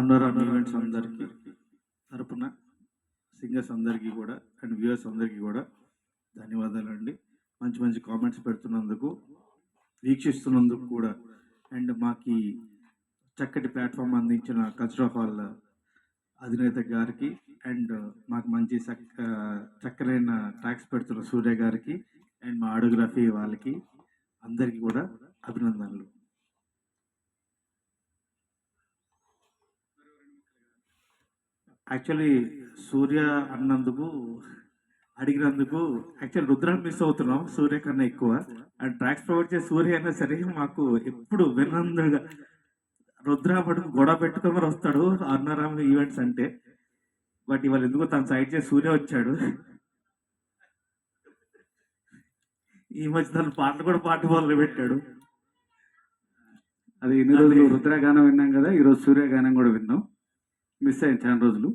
అన్నోరాన్ events అందరికీ తరపున singers అందరికీ కూడా అండ్ వ్యూవర్స్ అందరికీ కూడా ధన్యవాదాలండి. మంచి మంచి కామెంట్స్ పెడుతున్నందుకు వీక్షిస్తున్నందుకు కూడా. అండ్ మాకు చక్కటి ప్లాట్ఫామ్ అందించిన కల్చరల్ హాల్ అధినేత గారికి అండ్ మాకు మంచి చక్క చక్కనైన ట్రాక్స్ పెడుతున్న సూర్య గారికి అండ్ మా ఆడియోగ్రఫీ వాళ్ళకి అందరికీ కూడా అభినందనలు. యాక్చువల్లీ సూర్య అన్నందుకు అడిగినందుకు యాక్చువల్ రుద్రాన్ని మిస్ అవుతున్నాం సూర్య కన్నా ఎక్కువ. అండ్ ట్రాక్స్ ప్రొవైడ్ చేసే సూర్య అయినా సరే మాకు ఎప్పుడు వినందుగా రుద్ర పడుకు గొడవ పెట్టుకొని మరి వస్తాడు అన్నారామ ఈవెంట్స్ అంటే. బట్ ఇవాళ ఎందుకో తన సైడ్ చేసి సూర్య వచ్చాడు. ఈ మధ్య తన పాటలు కూడా పాట మొదలు పెట్టాడు. అది ఇన్ని రోజులు రుద్రగానం విన్నాం కదా ఈరోజు సూర్యగానం కూడా విన్నాం. మిస్ అయింది చాలా రోజులు.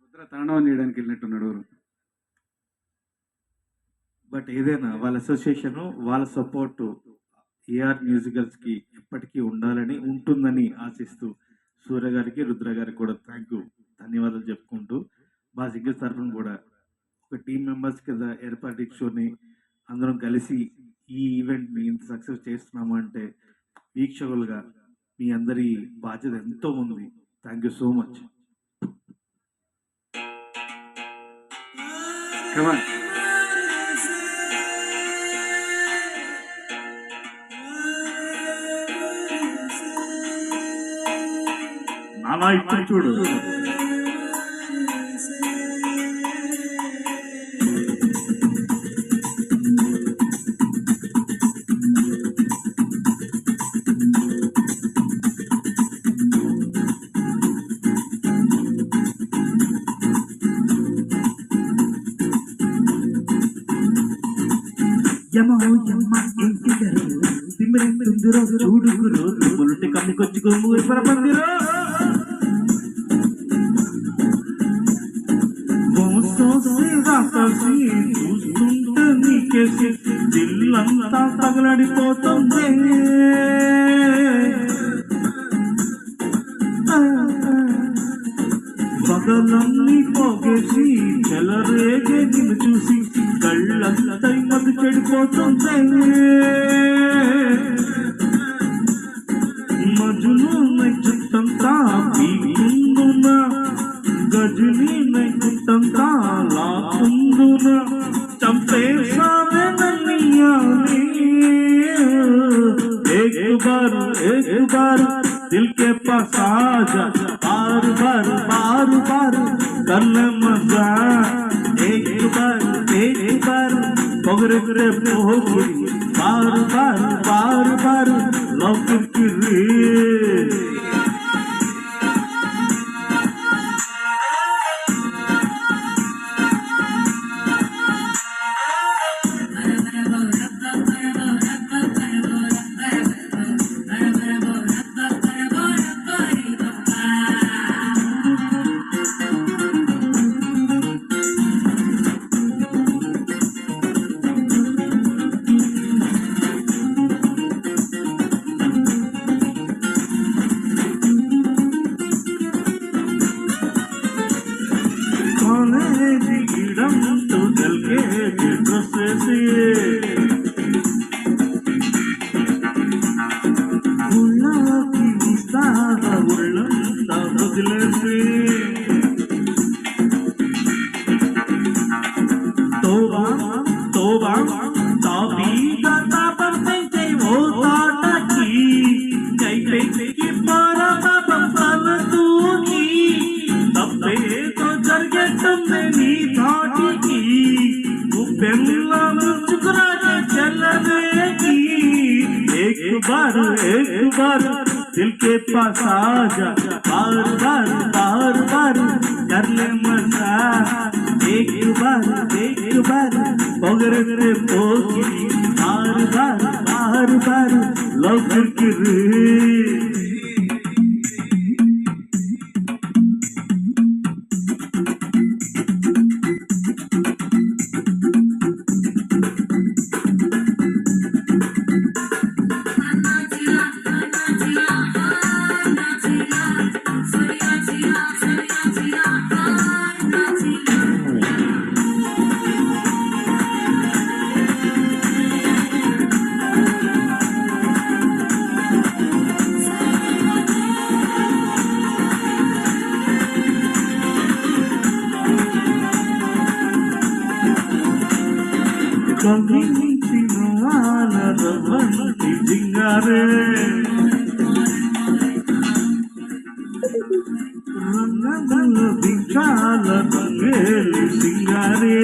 రుద్ర తాండవం చేయడానికి వెళ్ళినట్టున్నాడు బట్ ఏదైనా వాళ్ళ అసోసియేషన్ వాళ్ళ సపోర్ట్ ఏఆర్ మ్యూజికల్స్కి ఎప్పటికీ ఉండాలని ఉంటుందని ఆశిస్తూ సూర్య గారికి రుద్ర గారికి కూడా థ్యాంక్ యూ ధన్యవాదాలు చెప్పుకుంటూ మా సింగర్స్ తరఫున కూడా ఒక టీం మెంబర్స్ కింద ఏర్పాటు షోని అందరం కలిసి ఈ ఈవెంట్ని ఇంత సక్సెస్ చేస్తున్నాము అంటే వీక్షకులుగా మీ అందరి బాధ్యత ఎంతో ఉంది. Thank you so much come on ఇప్పుడు చూడు. యమో యమ్మ ఇంటిగరు తిమ్మిరెందురో చూడుగురు ములుంటి కమ్మికొచ్చి కొమ్ము పరపందిరో చూస్తుంటే నీకేసి దిల్లంతా తగలడిపోతుంది. పగలన్నీ పోగేసి చెలరేగే నిన్ను చూసి కళ్ళంతా మది చెడిపోతుంది మజును నైచుట్టంతా పీకుందున గజుని నైచుట్టంతా లాకుందున చంపేసావే నన్నియాలి एक बार एक बार दिल के पास आ जा बार बार बार बार करने मजा একবার একবার পগরে পহরি বার বার বার বার লকেট canto del que no sé बार एक बार दिल के पास आ जा बार बार बार बार कर ले मजा एक बार एक बार पगरे रे पोगी बार बार बार बार लव करके ningare ranganna dikala singare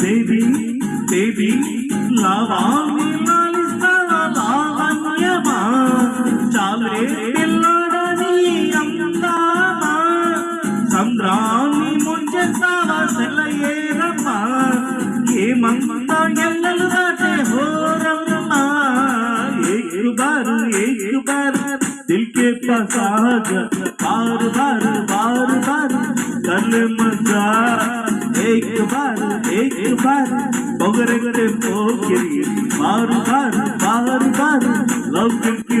devi devi lava Oh. ಮಂತ ಎಲ್ಲಲು ದಾಟೆ ಹೋರಮ್ಮ एक बार एक बार दिल के पास आ जा बार बार बार बार चल मज़ा एक बार एक बार बगर गरे पोकरी बार बार बार बार लव की